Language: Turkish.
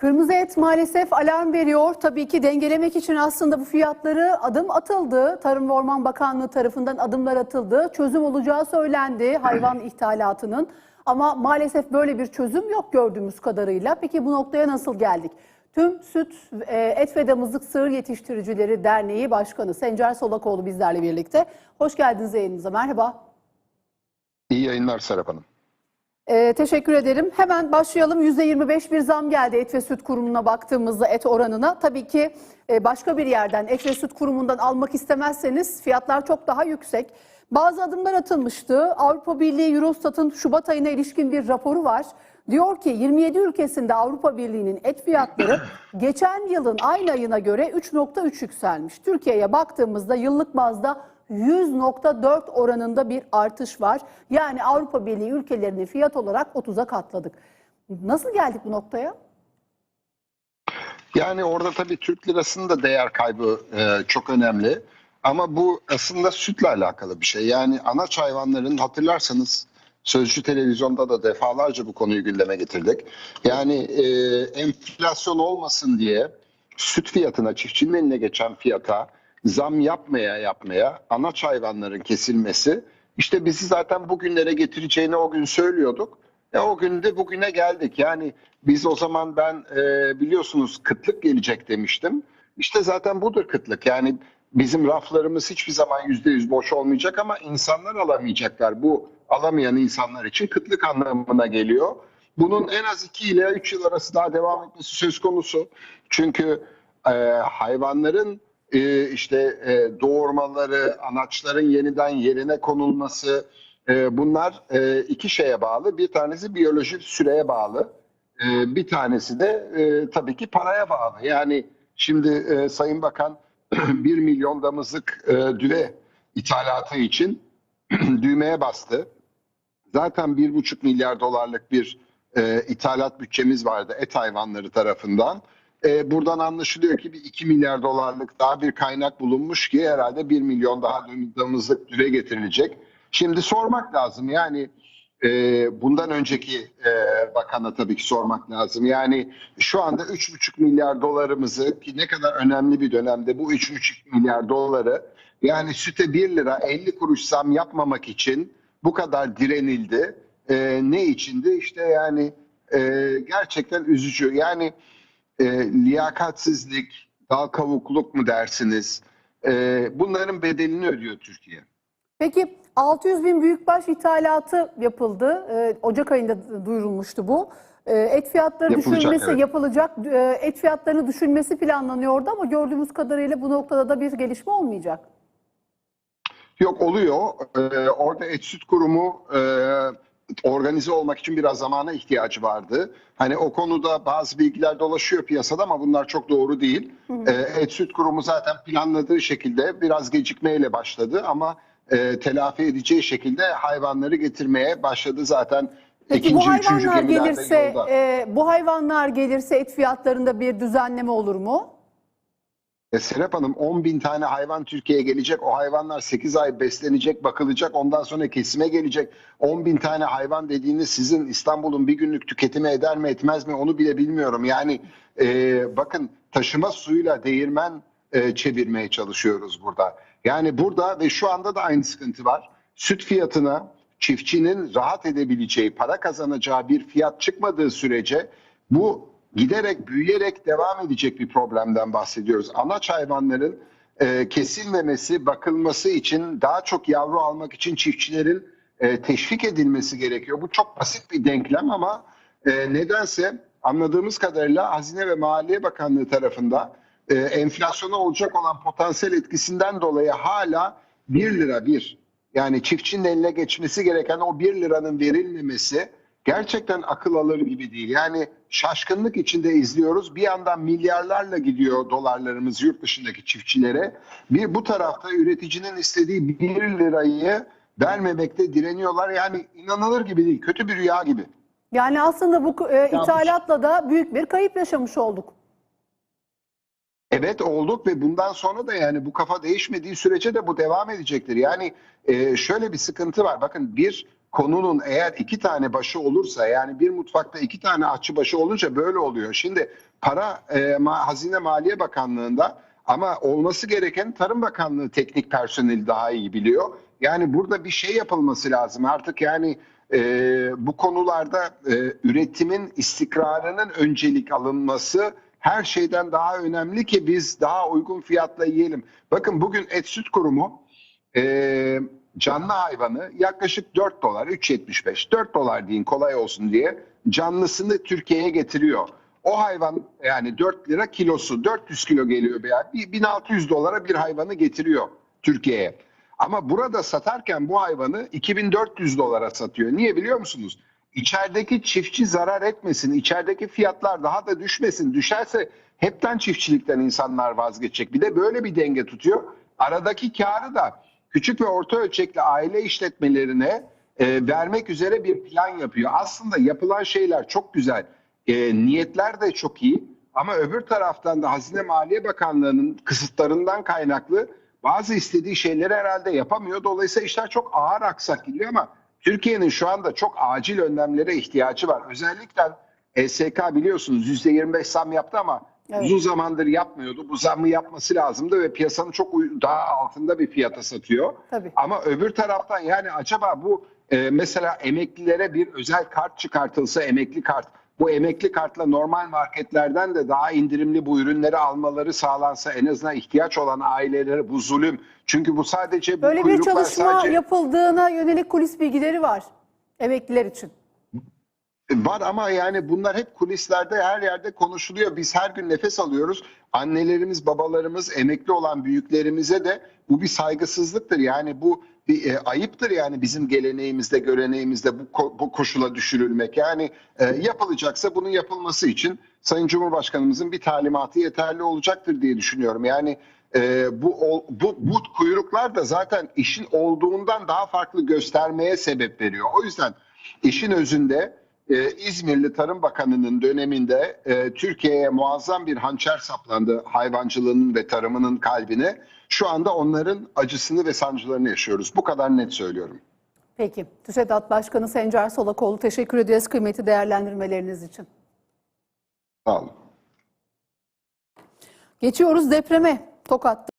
Kırmızı et maalesef alarm veriyor. Tabii ki dengelemek için aslında bu fiyatları adım atıldı. Tarım ve Orman Bakanlığı tarafından adımlar atıldı. Çözüm olacağı söylendi hayvan ithalatının. Ama maalesef böyle bir çözüm yok gördüğümüz kadarıyla. Peki bu noktaya nasıl geldik? Tüm Süt, e, Et ve Damızlık Sığır Yetiştiricileri Derneği Başkanı Sencer Solakoğlu bizlerle birlikte. Hoş geldiniz yayınımıza. Merhaba. İyi yayınlar Serap Hanım. Ee, teşekkür ederim. Hemen başlayalım. %25 bir zam geldi et ve süt kurumuna baktığımızda et oranına. Tabii ki e, başka bir yerden et ve süt kurumundan almak istemezseniz fiyatlar çok daha yüksek. Bazı adımlar atılmıştı. Avrupa Birliği Eurostat'ın Şubat ayına ilişkin bir raporu var. Diyor ki 27 ülkesinde Avrupa Birliği'nin et fiyatları geçen yılın aynı ayına göre 3.3 yükselmiş. Türkiye'ye baktığımızda yıllık bazda 100.4 oranında bir artış var. Yani Avrupa Birliği ülkelerini fiyat olarak 30'a katladık. Nasıl geldik bu noktaya? Yani orada tabii Türk lirasının da değer kaybı e, çok önemli. Ama bu aslında sütle alakalı bir şey. Yani anaç hayvanların hatırlarsanız Sözcü Televizyon'da da defalarca bu konuyu gündeme getirdik. Yani e, enflasyon olmasın diye süt fiyatına, çiftçinin eline geçen fiyata zam yapmaya yapmaya anaç hayvanların kesilmesi işte bizi zaten bugünlere getireceğini o gün söylüyorduk. E o günde bugüne geldik. Yani biz o zaman ben e, biliyorsunuz kıtlık gelecek demiştim. İşte zaten budur kıtlık. Yani bizim raflarımız hiçbir zaman yüzde yüz boş olmayacak ama insanlar alamayacaklar. Bu alamayan insanlar için kıtlık anlamına geliyor. Bunun en az 2 ile 3 yıl arası daha devam etmesi söz konusu. Çünkü e, hayvanların e, işte doğurmaları, anaçların yeniden yerine konulması e, bunlar e, iki şeye bağlı. Bir tanesi biyolojik süreye bağlı. E, bir tanesi de tabii ki paraya bağlı. Yani şimdi Sayın Bakan 1 milyon damızlık düve ithalatı için düğmeye bastı. Zaten 1,5 milyar dolarlık bir ithalat bütçemiz vardı et hayvanları tarafından. E, buradan anlaşılıyor ki bir 2 milyar dolarlık daha bir kaynak bulunmuş ki herhalde 1 milyon daha damızlık düve getirilecek. Şimdi sormak lazım yani e, bundan önceki e, bakana tabii ki sormak lazım. Yani şu anda 3,5 milyar dolarımızı ki ne kadar önemli bir dönemde bu 3,5 milyar doları yani süte 1 lira 50 kuruş zam yapmamak için bu kadar direnildi. E, ne içindi? İşte yani e, gerçekten üzücü. Yani e, liyakatsizlik, dal kavukluk mu dersiniz? E, bunların bedelini ödüyor Türkiye. Peki 600 bin büyükbaş ithalatı yapıldı. Ee, Ocak ayında duyurulmuştu bu. Ee, et fiyatları Yapılacak, düşürülmesi evet. yapılacak. Ee, et fiyatlarını düşürmesi planlanıyordu ama gördüğümüz kadarıyla bu noktada da bir gelişme olmayacak. Yok oluyor. Ee, orada et süt kurumu e, organize olmak için biraz zamana ihtiyacı vardı. Hani o konuda bazı bilgiler dolaşıyor piyasada ama bunlar çok doğru değil. Ee, et süt kurumu zaten planladığı şekilde biraz gecikmeyle başladı ama e, telafi edeceği şekilde hayvanları getirmeye başladı zaten. Peki ikinci, bu hayvanlar gelirse e, bu hayvanlar gelirse et fiyatlarında bir düzenleme olur mu? E, Serap Hanım 10 bin tane hayvan Türkiye'ye gelecek. O hayvanlar 8 ay beslenecek, bakılacak. Ondan sonra kesime gelecek. 10 bin tane hayvan dediğiniz sizin İstanbul'un bir günlük tüketimi eder mi etmez mi onu bile bilmiyorum. Yani e, bakın taşıma suyuyla değirmen e, çevirmeye çalışıyoruz burada. Yani burada ve şu anda da aynı sıkıntı var. Süt fiyatına çiftçinin rahat edebileceği, para kazanacağı bir fiyat çıkmadığı sürece bu giderek büyüyerek devam edecek bir problemden bahsediyoruz. Anaç hayvanların e, kesilmemesi, bakılması için daha çok yavru almak için çiftçilerin e, teşvik edilmesi gerekiyor. Bu çok basit bir denklem ama e, nedense anladığımız kadarıyla Hazine ve Maliye Bakanlığı tarafında e, enflasyona olacak olan potansiyel etkisinden dolayı hala 1 lira bir yani çiftçinin eline geçmesi gereken o 1 liranın verilmemesi gerçekten akıl alır gibi değil. Yani şaşkınlık içinde izliyoruz. Bir yandan milyarlarla gidiyor dolarlarımız yurt dışındaki çiftçilere. Bir bu tarafta üreticinin istediği 1 lirayı vermemekte direniyorlar. Yani inanılır gibi değil. Kötü bir rüya gibi. Yani aslında bu e, ithalatla da büyük bir kayıp yaşamış olduk. Evet olduk ve bundan sonra da yani bu kafa değişmediği sürece de bu devam edecektir. Yani e, şöyle bir sıkıntı var. Bakın bir konunun eğer iki tane başı olursa yani bir mutfakta iki tane aşçı başı olunca böyle oluyor. Şimdi para e, ma- Hazine Maliye Bakanlığı'nda ama olması gereken Tarım Bakanlığı teknik personeli daha iyi biliyor. Yani burada bir şey yapılması lazım artık yani e, bu konularda e, üretimin istikrarının öncelik alınması her şeyden daha önemli ki biz daha uygun fiyatla yiyelim. Bakın bugün Et Süt Kurumu e, canlı hayvanı yaklaşık 4 dolar, 3.75, 4 dolar deyin kolay olsun diye canlısını Türkiye'ye getiriyor. O hayvan yani 4 lira kilosu 400 kilo geliyor bir 1600 dolara bir hayvanı getiriyor Türkiye'ye. Ama burada satarken bu hayvanı 2400 dolara satıyor. Niye biliyor musunuz? İçerideki çiftçi zarar etmesin, içerideki fiyatlar daha da düşmesin. Düşerse hepten çiftçilikten insanlar vazgeçecek. Bir de böyle bir denge tutuyor. Aradaki karı da küçük ve orta ölçekli aile işletmelerine e, vermek üzere bir plan yapıyor. Aslında yapılan şeyler çok güzel. E, niyetler de çok iyi. Ama öbür taraftan da Hazine Maliye Bakanlığı'nın kısıtlarından kaynaklı bazı istediği şeyleri herhalde yapamıyor. Dolayısıyla işler çok ağır aksak gidiyor ama Türkiye'nin şu anda çok acil önlemlere ihtiyacı var. Özellikle ESK biliyorsunuz %25 zam yaptı ama Evet. uzun zamandır yapmıyordu. Bu zammı yapması lazımdı ve piyasanın çok daha altında bir fiyata satıyor. Tabii. Ama öbür taraftan yani acaba bu e, mesela emeklilere bir özel kart çıkartılsa emekli kart bu emekli kartla normal marketlerden de daha indirimli bu ürünleri almaları sağlansa en azından ihtiyaç olan ailelere bu zulüm. Çünkü bu sadece bu Böyle bir çalışma sadece yapıldığına yönelik kulis bilgileri var emekliler için. Var ama yani bunlar hep kulislerde her yerde konuşuluyor. Biz her gün nefes alıyoruz. Annelerimiz, babalarımız, emekli olan büyüklerimize de bu bir saygısızlıktır. Yani bu bir e, ayıptır yani bizim geleneğimizde, göreneğimizde bu, ko- bu koşula düşürülmek. Yani e, yapılacaksa bunun yapılması için Sayın Cumhurbaşkanımızın bir talimatı yeterli olacaktır diye düşünüyorum. Yani e, bu, bu bu kuyruklar da zaten işin olduğundan daha farklı göstermeye sebep veriyor. O yüzden işin özünde ee, İzmirli Tarım Bakanı'nın döneminde e, Türkiye'ye muazzam bir hançer saplandı hayvancılığının ve tarımının kalbine. Şu anda onların acısını ve sancılarını yaşıyoruz. Bu kadar net söylüyorum. Peki. TÜSEDAT Başkanı Sencer Solakoğlu teşekkür ederiz kıymetli değerlendirmeleriniz için. Sağ olun. Geçiyoruz depreme. Tokat'ta